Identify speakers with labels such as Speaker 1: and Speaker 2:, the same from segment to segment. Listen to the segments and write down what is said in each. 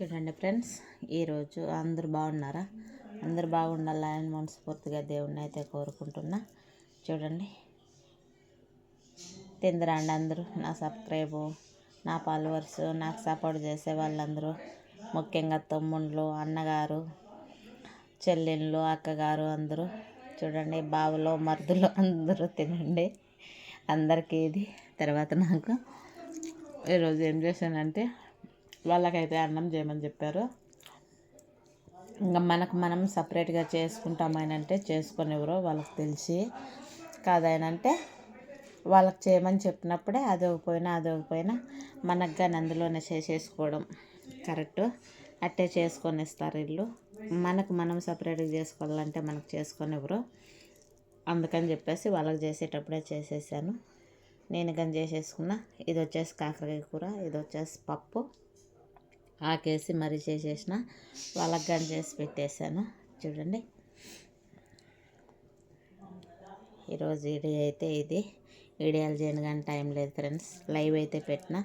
Speaker 1: చూడండి ఫ్రెండ్స్ ఈరోజు అందరు బాగున్నారా? అందరు బాగుండాలని మనస్ఫూర్తిగా దేవుణ్ణి అయితే కోరుకుంటున్నా. చూడండి తిందరండి అందరూ నా సబ్స్క్రైబు నా ఫాలోవర్స్ నాకు సపోర్ట్ చేసే వాళ్ళందరూ ముఖ్యంగా తమ్ముళ్ళు అన్నగారు చెల్లెళ్ళు అక్కగారు అందరూ చూడండి బావులో మరుదులు అందరూ తినండి. అందరికీ ఇది. తర్వాత నాకు ఈరోజు ఏం చేశానంటే వాళ్ళకైతే అన్నం చేయమని చెప్పారు. ఇంకా మనకు మనం సపరేట్గా చేసుకుంటామనంటే చేసుకునేవరో వాళ్ళకి తెలిసి కాదనంటే వాళ్ళకి చేయమని చెప్పినప్పుడే అది పోయినా అది పోయినా మనకు కానీ అందులోనే చేసేసుకోవడం కరెక్ట్. అట్టే చేసుకొని ఇస్తారు ఇల్లు. మనకు మనం సపరేట్గా చేసుకోవాలంటే మనకు చేసుకునేవరు అందుకని చెప్పేసి వాళ్ళకి చేసేటప్పుడే చేసేసాను. నేను కానీ చేసేసుకున్న. ఇది వచ్చేసి కాకరకాయ కూర ఇది వచ్చేసి పప్పు. ఆకేసి మరీ చేసేసిన వాళ్ళకి కానీ చేసి పెట్టేశాను. చూడండి. ఈరోజు ఇడి అయితే ఇది. వీడియోలు చేయను కానీ టైం లేదు ఫ్రెండ్స్. లైవ్ అయితే పెట్టిన.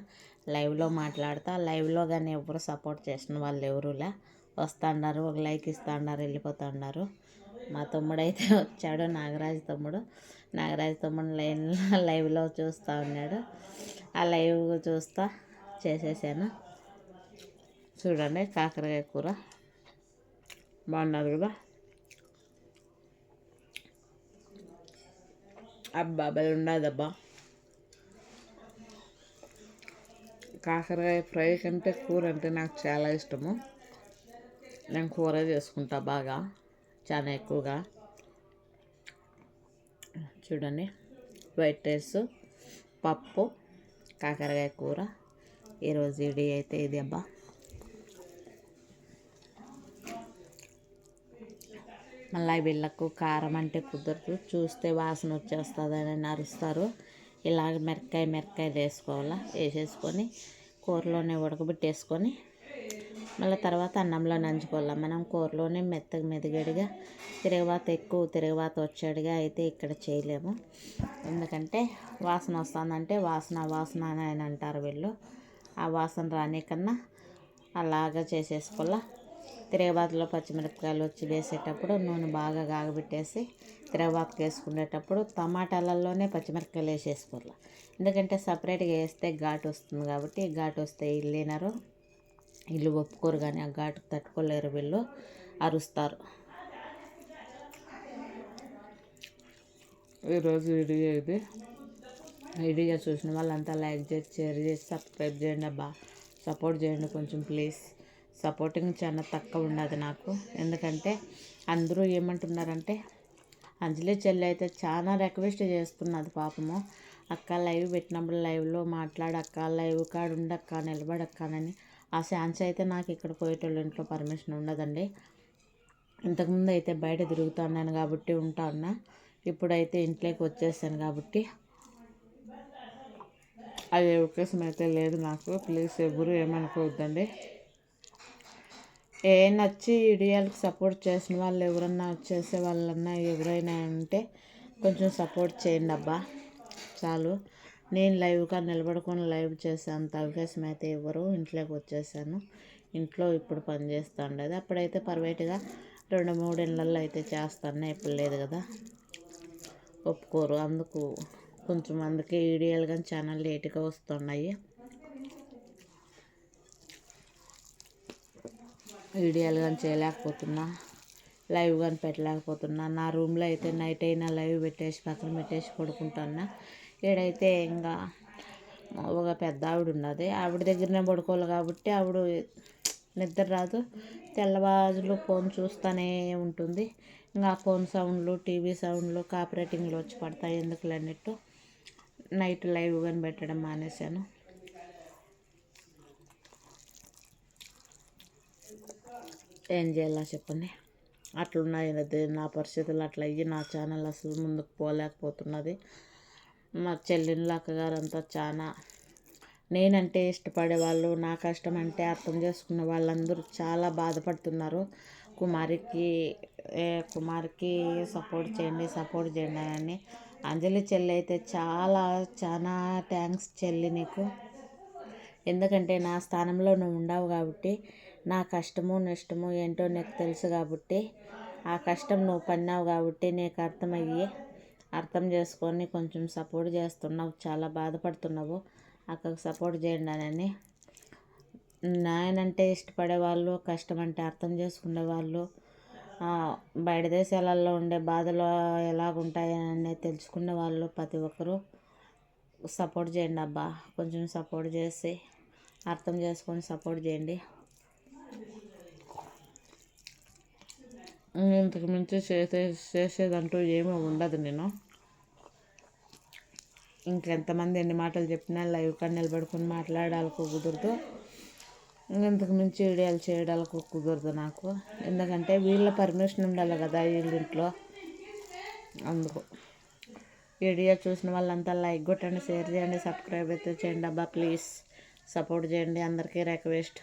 Speaker 1: లైవ్లో మాట్లాడతా. లైవ్లో కానీ ఎవరు సపోర్ట్ చేసిన వాళ్ళు ఎవరులా వస్తున్నారు ఒక లైక్ ఇస్తున్నారు వెళ్ళిపోతున్నారు మా తమ్ముడు అయితే వచ్చాడు నాగరాజు తమ్ముడు. నాగరాజు తమ్ముడు లైన్ లైవ్లో చూస్తూ ఉన్నాడు. ఆ లైవ్ చూస్తా చేసేసాను. చూడండి కాకరకాయ కూర బాగున్నది కదా. అబ్బా బలి ఉండదబ్బా కాకరకాయ ఫ్రై కంటే కూర అంటే నాకు చాలా ఇష్టము. నేను కూర చేసుకుంటా బాగా చాలా ఎక్కువగా. చూడండి వైట్ రైస్ పప్పు కాకరకాయ కూర. ఈరోజు ఇడి అయితే ఇది అబ్బా. మళ్ళీ వీళ్ళకు కారం అంటే కుదరదు. చూస్తే వాసన వచ్చేస్తుందని అరుస్తారు ఇలాగ మిరకాయ మిరకాయ వేసుకోవాలా? వేసేసుకొని కూరలోనే ఉడకబెట్టేసుకొని మళ్ళీ తర్వాత అన్నంలో నంచుకోవాలి మనం కూరలోనే మెత్తగా మెదిగడిగా తిరగవాత ఎక్కువ తిరగవాత వచ్చాడుగా అయితే ఇక్కడ చేయలేము. ఎందుకంటే వాసన వస్తుందంటే వాసన వాసన అని అంటారు వీళ్ళు. ఆ వాసన రాని కన్నా అలాగా చేసేసుకోవాలా? తిరగబాతులో పచ్చిమిరపకాయలు వచ్చి వేసేటప్పుడు నూనె బాగా కాగబెట్టేసి తిరగబాతుకు వేసుకునేటప్పుడు టమాటాలలోనే పచ్చిమిరపకాయలు వేసేసుకోవాలి. ఎందుకంటే సపరేట్గా వేస్తే ఘాటు వస్తుంది కాబట్టి ఘాటు వస్తే ఇల్లేనారు ఇల్లు ఒప్పుకోరు కానీ ఆ ఘాటు తట్టుకోలేరు వీళ్ళు. అరుస్తారు. ఈరోజు వీడియో ఇది. వీడియో చూసిన వాళ్ళంతా లైక్ చేసి షేర్ చేసి సబ్స్క్రైబ్ చేయండి అబ్బా. సపోర్ట్ చేయండి కొంచెం ప్లీజ్. సపోర్టింగ్ చాలా తక్కువ ఉండదు నాకు. ఎందుకంటే అందరూ ఏమంటున్నారంటే అంజలి చెల్లి అయితే చాలా రిక్వెస్ట్ చేస్తున్నది పాపము. అక్క లైవ్ పెట్టినప్పుడు లైవ్లో మాట్లాడక్క లైవ్ కాడు ఉండక్క నిలబడక్కనని ఆ ఛాన్స్ అయితే నాకు ఇక్కడ పోయేటోళ్ళ ఇంట్లో పర్మిషన్ ఉండదండి. ఇంతకుముందు అయితే బయట తిరుగుతున్నాను కాబట్టి ఉంటా ఉన్నా ఇప్పుడైతే ఇంట్లోకి వచ్చేసాను కాబట్టి అది అవకాశం అయితే లేదు నాకు. ప్లీజ్ ఎవరు ఏమనుకోవద్దండి. ఏ నచ్చి వీడియోలకు సపోర్ట్ చేసిన వాళ్ళు ఎవరన్నా చేసే వాళ్ళన్నా ఎవరైనా ఉంటే కొంచెం సపోర్ట్ చేయండి అబ్బా. చాలు. నేను లైవ్గా నిలబడుకొని లైవ్ చేసేంత అవకాశం అయితే ఇవ్వరు ఇంట్లోకి వచ్చేసాను. ఇంట్లో ఇప్పుడు పని చేస్తూ ఉండేది అప్పుడైతే పర్వేట్గా రెండు మూడు ఇళ్ళల్లో అయితే చేస్తాను ఇప్పుడు లేదు కదా. ఒప్పుకోరు. అందుకు కొంచెం అందుకే వీడియోలు కానీ ఛానల్ లేట్గా వస్తున్నాయి. వీడియోలు కానీ చేయలేకపోతున్నా లైవ్ కానీ పెట్టలేకపోతున్నా. నా రూమ్లో అయితే నైట్ అయినా లైవ్ పెట్టేసి పక్కన పెట్టేసి పడుకుంటున్నా. ఈడైతే ఇంకా ఒక పెద్ద ఆవిడ ఉన్నది. ఆవిడ దగ్గరనే పడుకోవాలి కాబట్టి ఆవిడ నిద్ర రాదు. తెల్లవారులు ఫోన్ చూస్తూనే ఉంటుంది. ఇంకా ఫోన్ సౌండ్లు టీవీ సౌండ్లు కాపరేటింగ్లు వచ్చి పడతాయి ఎందుకు అన్నట్టు నైట్ లైవ్ కానీ పెట్టడం మానేశాను. ఏం చేయాలా చెప్పండి. అట్లున్నాయి నా పరిస్థితులు అట్లా అయ్యి నా ఛానల్ అసలు ముందుకు పోలేకపోతున్నది. మా చెల్లిళ్ళ అక్కగారు అంతా చాలా నేనంటే ఇష్టపడే వాళ్ళు నా కష్టం అంటే అర్థం చేసుకున్న వాళ్ళందరూ చాలా బాధపడుతున్నారు. కుమారికి కుమార్కి సపోర్ట్ చేయండి సపోర్ట్ చేయండి అని. అంజలి చెల్లి అయితే చాలా చాలా థ్యాంక్స్ చెల్లి నీకు. ఎందుకంటే నా స్థానంలో నువ్వు ఉండవు కాబట్టి నా కష్టము నష్టము ఏంటో నీకు తెలుసు కాబట్టి ఆ కష్టం నువ్వు పడినావు కాబట్టి నీకు అర్థమయ్యి అర్థం చేసుకొని కొంచెం సపోర్ట్ చేస్తున్నావు చాలా బాధపడుతున్నావు. అక్కకు సపోర్ట్ చేయండి అని నాయనంటే ఇష్టపడే వాళ్ళు కష్టం అంటే అర్థం చేసుకునే వాళ్ళు బయట దేశాలలో ఉండే బాధలు ఎలాగుంటాయని తెలుసుకునే వాళ్ళు ప్రతి ఒక్కరూ సపోర్ట్ చేయండి అబ్బా. కొంచెం సపోర్ట్ చేసి అర్థం చేసుకొని సపోర్ట్ చేయండి. ఇంతకు మించి చేసే చేసేదంటూ ఏమీ ఉండదు నేను. ఇంకెంతమంది ఎన్ని మాటలు చెప్పినా లైవ్ కానీ నిలబడుకొని మాట్లాడాలకు కుదరదు. ఇంతకు మించి వీడియోలు చేయడానికి కుదరదు నాకు. ఎందుకంటే వీళ్ళ పర్మిషన్ ఉండాలి కదా వీళ్ళ ఇంట్లో అందుకు. వీడియో చూసిన వాళ్ళంతా లైక్ కొట్టండి షేర్ చేయండి సబ్స్క్రైబ్ అయితే చేయండి అబ్బా ప్లీజ్. సపోర్ట్ చేయండి అందరికీ రిక్వెస్ట్.